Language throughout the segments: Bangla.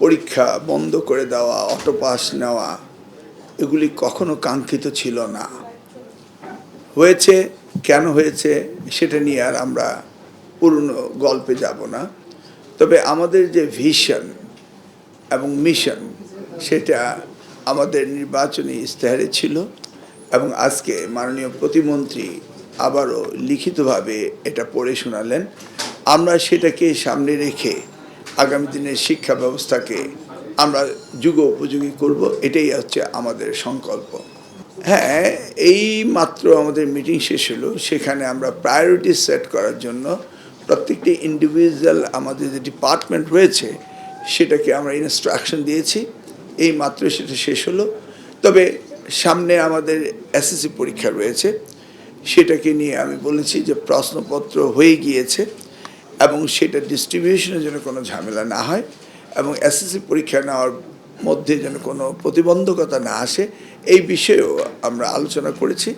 পরীক্ষা বন্ধ করে দেওয়া অটো পাস নেওয়া, এগুলি কখনো কাঙ্ক্ষিত ছিল না। হয়েছে, কেন হয়েছে সেটা নিয়ে আর আমরা পুরনো গল্পে যাব না। তবে আমাদের যে ভিশন এবং মিশন সেটা আমাদের নির্বাচনী ইস্তেহারে ছিল এবং আজকে মাননীয় প্রতিমন্ত্রী আবারও লিখিতভাবে এটা পড়ে শোনালেন। আমরা সেটাকে সামনে রেখে আগামী দিনের শিক্ষা ব্যবস্থাকে আমরা যুগ উপযোগী করব, এটাই হচ্ছে আমাদের সংকল্প। হ্যাঁ এই মাত্র আমাদের মিটিং শেষ হলো, সেখানে আমরা প্রায়োরিটি সেট করার জন্য প্রত্যেকটি ইন্ডিভিজুয়াল আমাদের যে ডিপার্টমেন্ট রয়েছে, সেটাকে আমরা ইনস্ট্রাকশন দিয়েছি, এই মাত্র সেটা শেষ হলো। তবে সামনে আমাদের এসএসসি পরীক্ষা রয়েছে, সেটাকে নিয়ে আমি বলেছি যে প্রশ্নপত্র হয়ে গিয়েছে। এবং সেটা ডিস্ট্রিবিউশনের জন্য কোনো ঝামেলা না হয় এবং এসএসসি পরীক্ষা নেওয়ার মধ্যে যেন কোনো প্রতিবন্ধকতা না আসে, এই বিষয়েও আমরা আলোচনা করেছি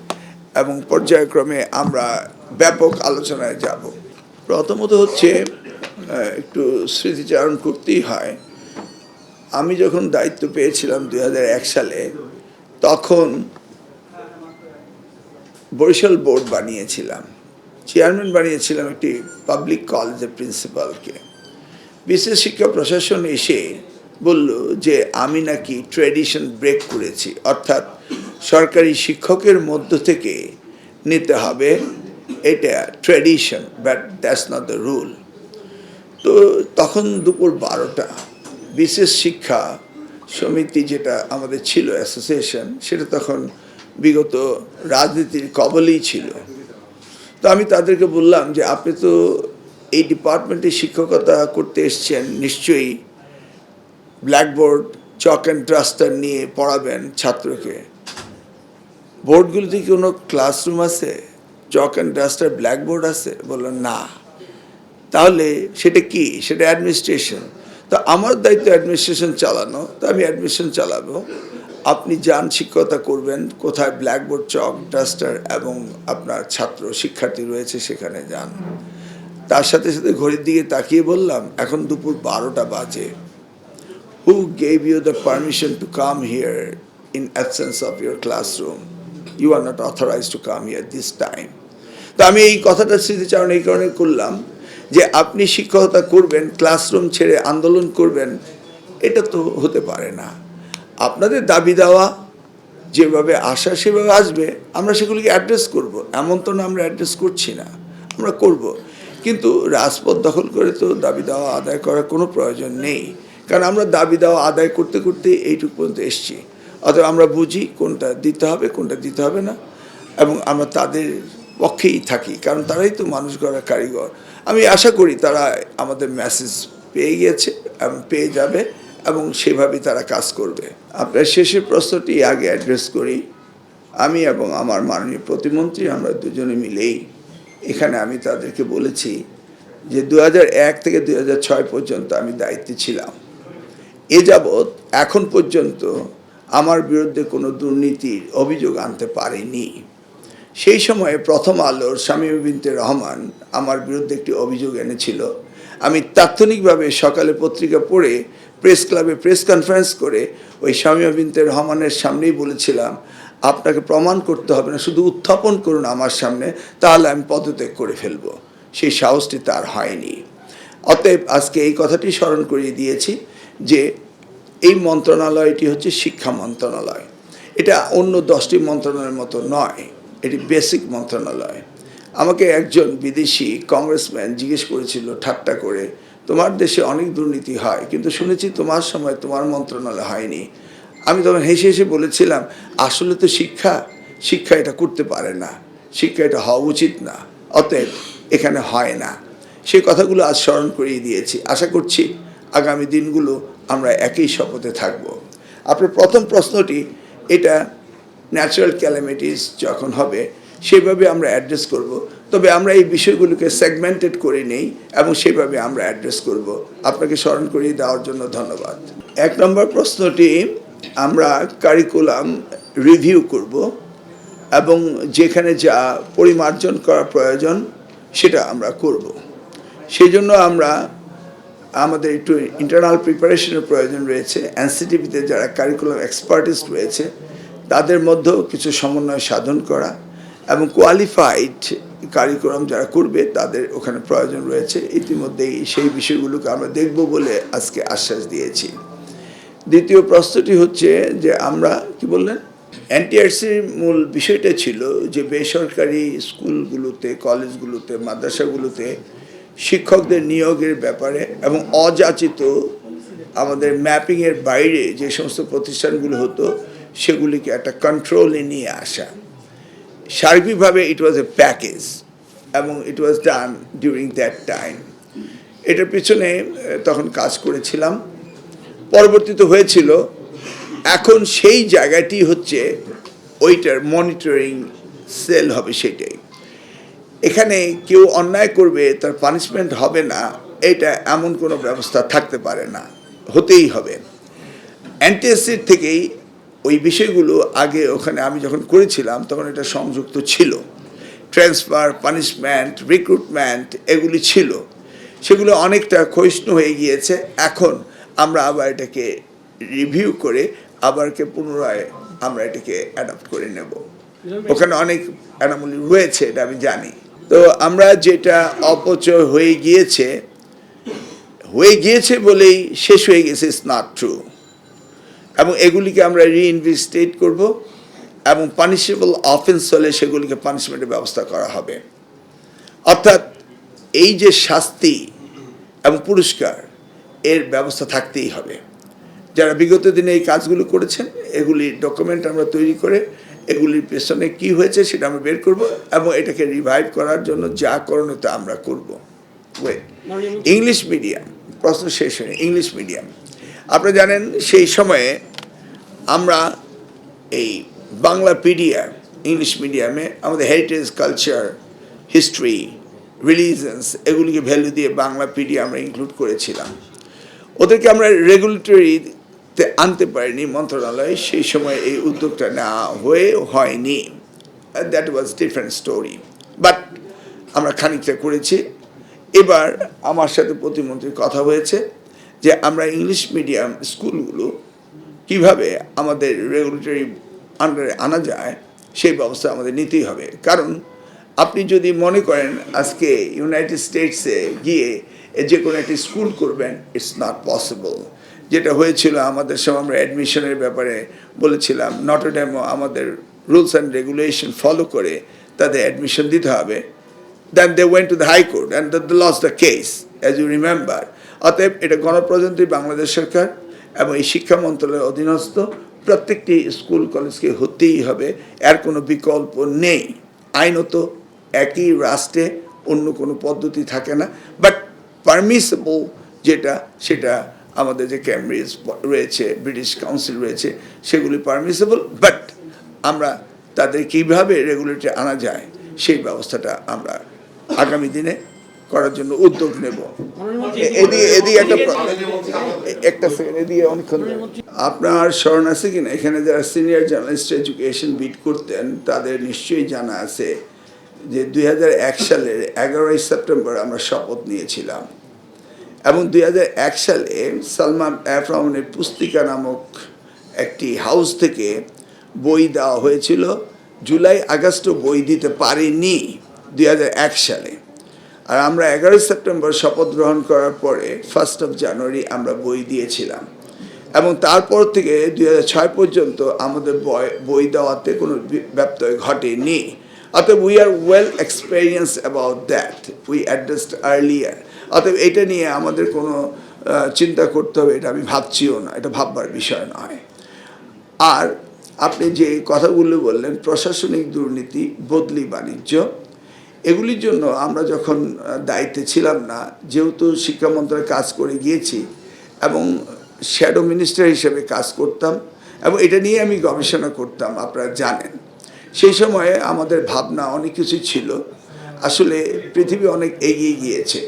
এবং পর্যায়ক্রমে আমরা ব্যাপক আলোচনায় যাব। প্রথমত হচ্ছে একটু স্মৃতিচারণ করতেই হয়। আমি যখন দায়িত্ব পেয়েছিলাম দু হাজার এক সালে, তখন বরিশাল বোর্ড বানিয়েছিলাম। চেয়ারম্যান বানিয়েছিলাম একটি পাবলিক কলেজের প্রিন্সিপালকে বিশেষ শিক্ষা প্রশাসন এসে বলল যে, আমি নাকি ট্র্যাডিশন ব্রেক করেছি। অর্থাৎ সরকারি শিক্ষকের মধ্য থেকে নিতে হবে। এটা tradition but that's not the rule তো তখন দুপুর বারোটা, বিশেষ শিক্ষা সমিতি যেটা আমাদের ছিল অ্যাসোসিয়েশন সেটা তখন বিগত রাজনীতির কবলেই ছিল। তো আমি তাদেরকে বললাম যে, আপনি তো এই ডিপার্টমেন্টে শিক্ষকতা করতে এসছেন, নিশ্চয়ই ব্ল্যাকবোর্ড, চক অ্যান্ড ডাস্টার নিয়ে পড়াবেন ছাত্রকে। বোর্ডগুলোতে কি কোনো ক্লাসরুম আছে? চক অ্যান্ড ডাস্টার ব্ল্যাকবোর্ড আছে? বললেন না। তাহলে সেটা কি? সেটা অ্যাডমিনিস্ট্রেশন। তো আমার দায়িত্ব অ্যাডমিনিস্ট্রেশন চালানো, তো আমি অ্যাডমিনিস্ট্রেশন চালাবো। আপনি যান শিক্ষকতা করবেন, কোথায় ব্ল্যাকবোর্ড চক ডাস্টার এবং আপনার ছাত্র শিক্ষার্থী রয়েছে সেখানে যান। তার সাথে সাথে ঘড়ির দিকে তাকিয়ে বললাম, এখন দুপুর বারোটা বাজে। Who gave you the permission to come here in absence of your classroom you are not authorise to come here this time তো আমি এই কথাটা স্মৃতিচারণ এই কারণে করলাম যে আপনি শিক্ষকতা করবেন ক্লাসরুম ছেড়ে আন্দোলন করবেন, এটা তো হতে পারে না। আপনাদের দাবি দেওয়া, যেভাবে আসা সেভাবে আসবে, আমরা সেগুলিকে অ্যাড্রেস করব। এমন তো না আমরা অ্যাড্রেস করছি না, আমরা করব। কিন্তু রাজপথ দখল করে তো দাবি দেওয়া, আদায় করার কোনো প্রয়োজন নেই। কারণ আমরা দাবি দেওয়া, আদায় করতে করতে এইটুকু পর্যন্ত এসছি। অতএব আমরা বুঝি কোনটা দিতে হবে, কোনটা দিতে হবে না। এবং আমরা তাদের পক্ষেই থাকি, কারণ তারাই তো মানুষ গড়া কারিগর। আমি আশা করি তারা আমাদের মেসেজ পেয়ে গিয়েছে এবং পেয়ে যাবে। এবং সেভাবে তারা কাজ করবে। আপনার শেষের প্রশ্নটি আগে অ্যাড্রেস করি। আমি এবং আমার মাননীয় প্রতিমন্ত্রী আমরা দুজনে মিলেই এখানে আমি তাদেরকে বলেছি যে দু এক থেকে দু হাজার ছয় পর্যন্ত আমি দায়িত্বে ছিলাম। এ যাবৎ এখন পর্যন্ত আমার বিরুদ্ধে কোনো দুর্নীতির অভিযোগ আনতে পারেনি। সেই সময়ে প্রথম আলোর স্বামী বিনতে রহমান আমার বিরুদ্ধে একটি অভিযোগ এনেছিল। আমি তাৎক্ষণিকভাবে সকালে পত্রিকা পড়ে প্রেস ক্লাবে প্রেস কনফারেন্স করে ওই স্বামী বিনতে রহমানের সামনেই বলেছিলাম, আপনাকে প্রমাণ করতে হবে না, শুধু উত্থাপন করুন আমার সামনে, তাহলে আমি পদত্যাগ করে ফেলব। সেই সাহসটি তার হয়নি। অতএব আজকে এই কথাটি স্মরণ করিয়ে দিয়েছি যে এই মন্ত্রণালয়টি হচ্ছে শিক্ষা মন্ত্রণালয়। এটা অন্য দশটি মন্ত্রণালয়ের মতো নয়, এটি বেসিক মন্ত্রণালয়। আমাকে একজন বিদেশি কংগ্রেসম্যান জিজ্ঞেস করেছিল, ঠাট্টা করে তোমার দেশে অনেক দুর্নীতি হয়, কিন্তু শুনেছি তোমার সময় তোমার মন্ত্রণালয় হয়নি। আমি তখন হেসে হেসে বলেছিলাম, আসলে তো শিক্ষা শিক্ষা এটা করতে পারে না, শিক্ষা এটা হওয়া উচিত না, অতএব এখানে হয় না। সেই কথাগুলো আজ স্মরণ করিয়ে দিয়েছি। আশা করছি আগামী দিনগুলো আমরা একই শপথে থাকব। আপনার প্রথম প্রশ্নটি, এটা ন্যাচারাল ক্যালামিটিস যখন হবে, সেভাবে আমরা অ্যাড্রেস করব। তবে আমরা এই বিষয়গুলোকে সেগমেন্টেড করে নেই এবং সেভাবে আমরা অ্যাড্রেস করব। আপনাকে স্মরণ করিয়ে দেওয়ার জন্য ধন্যবাদ। এক নম্বর প্রশ্নটি আমরা কারিকুলাম রিভিউ করব এবং যেখানে যা পরিমার্জন করা প্রয়োজন সেটা আমরা করব। সেই জন্য আমরা আমাদের একটু ইন্টারনাল প্রিপারেশনের প্রয়োজন রয়েছে। এনসিটিভিতে যারা কারিকুলাম এক্সপার্টিস্ট রয়েছে, তাদের মধ্যেও কিছু সমন্বয় সাধন করা এবং কোয়ালিফাইড কারিকুলাম যারা করবে, তাদের ওখানে প্রয়োজন রয়েছে। ইতিমধ্যেই সেই বিষয়গুলোকে আমরা দেখব বলে আজকে আশ্বাস দিয়েছি। দ্বিতীয় প্রশ্নটি হচ্ছে যে আমরা কি বললেন? এনটিআরসির মূল বিষয়টা ছিল যে বেসরকারি স্কুলগুলোতে, কলেজগুলোতে, মাদ্রাসাগুলোতে শিক্ষকদের নিয়োগের ব্যাপারে এবং অযাচিত আমাদের ম্যাপিংয়ের বাইরে যে সমস্ত প্রতিষ্ঠানগুলো হতো, সেগুলিকে একটা কন্ট্রোলে নিয়ে আসা। সার্বিকভাবে ইট ওয়াজ এ প্যাকেজ এবং it was done during that time এটার পিছনে তখন কাজ করেছিলাম। পরবর্তীতে হয়েছিল, এখন সেই জায়গাটি হচ্ছে ওইটার মনিটরিং সেল হবে সেটাই। এখানে কেউ অন্যায় করবে, তার পানিশমেন্ট হবে না, এটা এমন কোনো ব্যবস্থা থাকতে পারে না, হতেই হবে। অ্যান্টিএসির থেকেই ওই বিষয়গুলো আগে ওখানে আমি যখন করেছিলাম, তখন এটা সংযুক্ত ছিল। ট্রান্সফার পানিশমেন্ট রিক্রুটমেন্ট এগুলি ছিল। সেগুলো অনেকটা ক্ষয়িষ্ণু হয়ে গিয়েছে। এখন আমরা আবার এটাকে রিভিউ করে আবারকে পুনরায় আমরা এটাকে অ্যাডাপ্ট করে নেব। ওখানে অনেক অ্যানামলি রয়েছে, এটা আমি জানি। তো আমরা যেটা অপচয় হয়ে গিয়েছে হয়ে গিয়েছে বলেই শেষ হয়ে গেছে ইটস নট ট্রু এবং এগুলিকে আমরা রিইনভেস্টেট করব এবং পানিশেবল অফেন্স হলে সেগুলিকে পানিশমেন্টের ব্যবস্থা করা হবে। অর্থাৎ এই যে শাস্তি এবং পুরস্কার এর ব্যবস্থা থাকতেই হবে। যারা বিগত দিনে এই কাজগুলো করেছেন এগুলির ডকুমেন্ট আমরা তৈরি করে এগুলির পেছনে কি হয়েছে সেটা আমরা বের করব এবং এটাকে রিভাইভ করার জন্য যা করণীয় তা আমরা করব। ওয়েট ইংলিশ মিডিয়াম প্রশ্ন শেষ হয়নি ইংলিশ মিডিয়াম আপনারা জানেন, সেই সময়ে আমরা এই বাংলা পিডিয়া ইংলিশ মিডিয়ামে আমাদের হেরিটেজ কালচার হিস্ট্রি রিলিজনস এগুলিকে ভ্যালু দিয়ে বাংলা পিডিয়া আমরা ইনক্লুড করেছিলাম। ওদেরকে আমরা রেগুলেটরিতে আনতে পারিনি, মন্ত্রণালয়ে, সেই সময় এই উদ্যোগটা নেওয়া হয়ে হয়নি। That was different story but আমরা খানিকটা করেছি। এবার আমার সাথে প্রতিমন্ত্রীর কথা হয়েছে। যে আমরা ইংলিশ মিডিয়াম স্কুলগুলো কীভাবে আমাদের রেগুলেটরি আন্ডারে আনা যায়, সেই ব্যবস্থা আমাদের নিতেই হবে। কারণ আপনি যদি মনে করেন আজকে ইউনাইটেড স্টেটসে গিয়ে যে কোনো একটি স্কুল করবেন ইটস নট পসিবল যেটা হয়েছিল আমাদের সময় আমরা অ্যাডমিশনের ব্যাপারে বলেছিলাম নটরডেমও আমাদের রুলস অ্যান্ড রেগুলেশন ফলো করে তাদের অ্যাডমিশন দিতে হবে। Then they went to the high court and the lost the case as you remember অতএব এটা গণপ্রজাতন্ত্রী বাংলাদেশ সরকার এবং এই শিক্ষা মন্ত্রণালয়ের অধীনস্থ প্রত্যেকটি স্কুল, কলেজকে হতেই হবে। এর কোনো বিকল্প নেই। আইনত একই রাষ্ট্রে অন্য কোনো পদ্ধতি থাকে না। বাট পারমিসেবল যেটা, সেটা আমাদের যে ক্যামব্রিজ রয়েছে ব্রিটিশ কাউন্সিল রয়েছে, সেগুলি পারমিসেবল বাট আমরা তাদের কীভাবে রেগুলেটরি আনা যায়, সেই ব্যবস্থাটা আমরা আগামী দিনে করার জন্য উদ্যোগ নেব। এদিকে এদিকে একটা আপনার স্মরণ আছে কিনা? এখানে যারা সিনিয়র জার্নালিস্ট এডুকেশন বিট করতেন, তাদের নিশ্চয়ই জানা আছে যে দুই হাজার এক সালের এগারোই সেপ্টেম্বর আমরা শপথ নিয়েছিলাম। এবং দুই হাজার এক সালে সালমান রহমানের পুস্তিকা নামক একটি হাউস থেকে বই দেওয়া হয়েছিল। জুলাই আগস্টও বই দিতে পারিনি দুই সালে। আর আমরা এগারোই সেপ্টেম্বর শপথ গ্রহণ করার পরে ফার্স্ট অফ জানুয়ারি আমরা বই দিয়েছিলাম। এবং তারপর থেকে দুই ছয় পর্যন্ত আমাদের বই বই দেওয়াতে কোনো ব্যত্যয় ঘটেনি। অতএব we are well experience about that we addressed earlier অতএব এটা নিয়ে আমাদের কোনো চিন্তা করতে হবে, এটা আমি ভাবছিও না। এটা ভাববার বিষয় নয়। আর আপনি যে কথাগুলো বললেন, প্রশাসনিক দুর্নীতি, বদলি বাণিজ্য এগুলির জন্য আমরা যখন দায়িত্বে ছিলাম না, যেহেতু শিক্ষা মন্ত্রণালয়ে কাজ করে গিয়েছি এবং শ্যাডো মিনিস্টার হিসেবে কাজ করতাম এবং এটা নিয়ে আমি গবেষণা করতাম, আপনারা জানেন। সেই সময়ে আমাদের ভাবনা অনেক কিছু ছিল। আসলে পৃথিবী অনেক এগিয়ে গিয়েছে।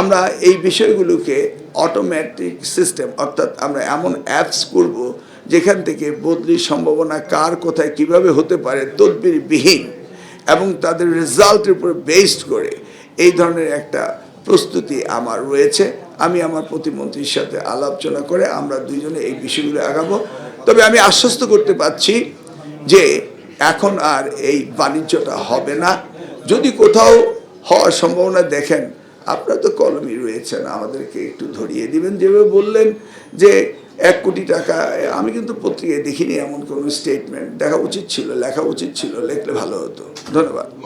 আমরা এই বিষয়গুলোকে অটোমেটিক সিস্টেম অর্থাৎ আমরা এমন অ্যাপস করব যেখান থেকে বদলির সম্ভাবনা কার কোথায় কীভাবে হতে পারে, তদবিরবিহীন এবং তাদের রেজাল্টের উপর বেসড করে এই ধরনের একটা প্রস্তুতি আমার রয়েছে। আমি আমার প্রতিমন্ত্রীর সাথে আলোচনা করে আমরা দুজনে এই বিষয়গুলো আগাবো। তবে আমি আশ্বস্ত করতে পারছি যে এখন আর এই বাণিজ্যটা হবে না। যদি কোথাও হওয়ার সম্ভাবনা দেখেন, আপনারা তো কলমই রয়েছেন, আমাদেরকে একটু ধরিয়ে দিবেন। যেভাবে বললেন যে এক কোটি টাকা, আমি কিন্তু পত্রিকায় দেখিনি এমন কোনো স্টেটমেন্ট দেখা উচিত ছিল, লেখা উচিত ছিল, লেখলে ভালো হতো। ধন্যবাদ।